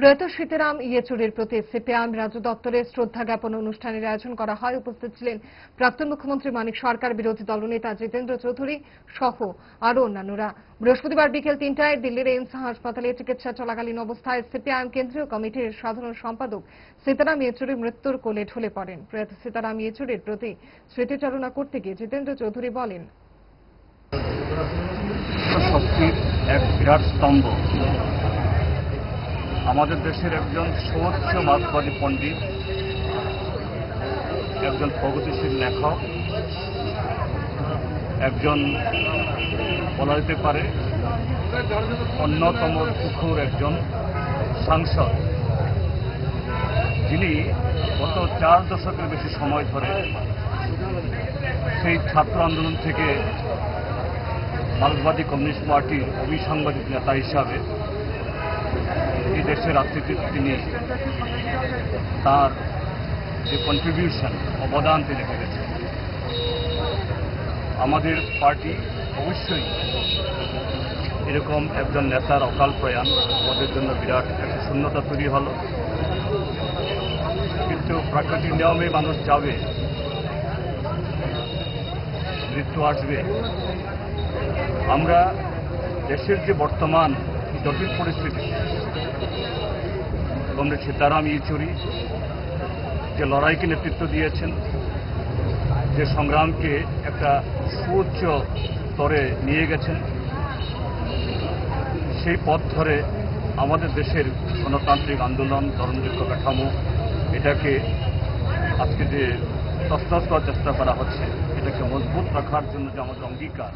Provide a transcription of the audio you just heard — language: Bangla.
প্রয়াত সীতারাম ইয়েচুরির প্রতি সিপিআইএম রাজ্য দপ্তরে শ্রদ্ধা জ্ঞাপন অনুষ্ঠানের আয়োজন করা হয়। উপস্থিত ছিলেন প্রাক্তন মুখ্যমন্ত্রী মানিক সরকার, বিরোধী দলনেতা জিতেন্দ্র চৌধুরী সহ আরও অন্যান্যরা। বৃহস্পতিবার বিকেল তিনটায় দিল্লির এইমস হাসপাতালে চিকিৎসা চলাকালীন অবস্থায় সিপিআইএম কেন্দ্রীয় কমিটির সাধারণ সম্পাদক সীতারাম ইয়েচুরি মৃত্যুর কোলে ঢলে পড়েন। প্রয়াত সীতারাম ইয়েচুরির প্রতি স্মৃতিচারণা করতে গিয়ে জিতেন্দ্র চৌধুরী বলেন এক বিরাট স্তম্ভ। আমাদের দেশের একজন সর্বোচ্চ মার্কবাদী পণ্ডিত, একজন প্রগতিশীল লেখক, একজন বলা যেতে পারে অন্যতম তুখুর একজন সাংসদ। যিনি গত চার দশকের বেশি সময় ধরে সেই ছাত্র আন্দোলন থেকে মার্ক্সবাদী কমিউনিস্ট পার্টির অবিসাংবাদিক নেতা হিসাবে এই দেশের রাজনীতিতে তিনি তার যে কন্ট্রিবিউশন অবদান তিনি রেখে গেছেন আমাদের পার্টি অবশ্যই এরকম একজন নেতার অকাল প্রয়াণ আমাদের জন্য বিরাট একটা শূন্যতা তৈরি হলো। কিন্তু প্রাকৃতিক নিয়মে মানুষ যাবে, মৃত্যু আসবে। আমরা দেশের যে বর্তমান জটিল পরিস্থিতি। কমরেড সীতারাম ইয়েচুরি যে লড়াইকে নেতৃত্ব দিয়েছেন, যে সংগ্রামকে একটা সুউচ্চ স্তরে নিয়ে গেছেন, সেই পথ ধরে আমাদের দেশের গণতান্ত্রিক আন্দোলন ধর্মযোগ্য কাঠামো, এটাকে আজকে যে তস্তস চেষ্টা করা হচ্ছে, এটাকে মজবুত রাখার জন্য যে আমাদের অঙ্গীকার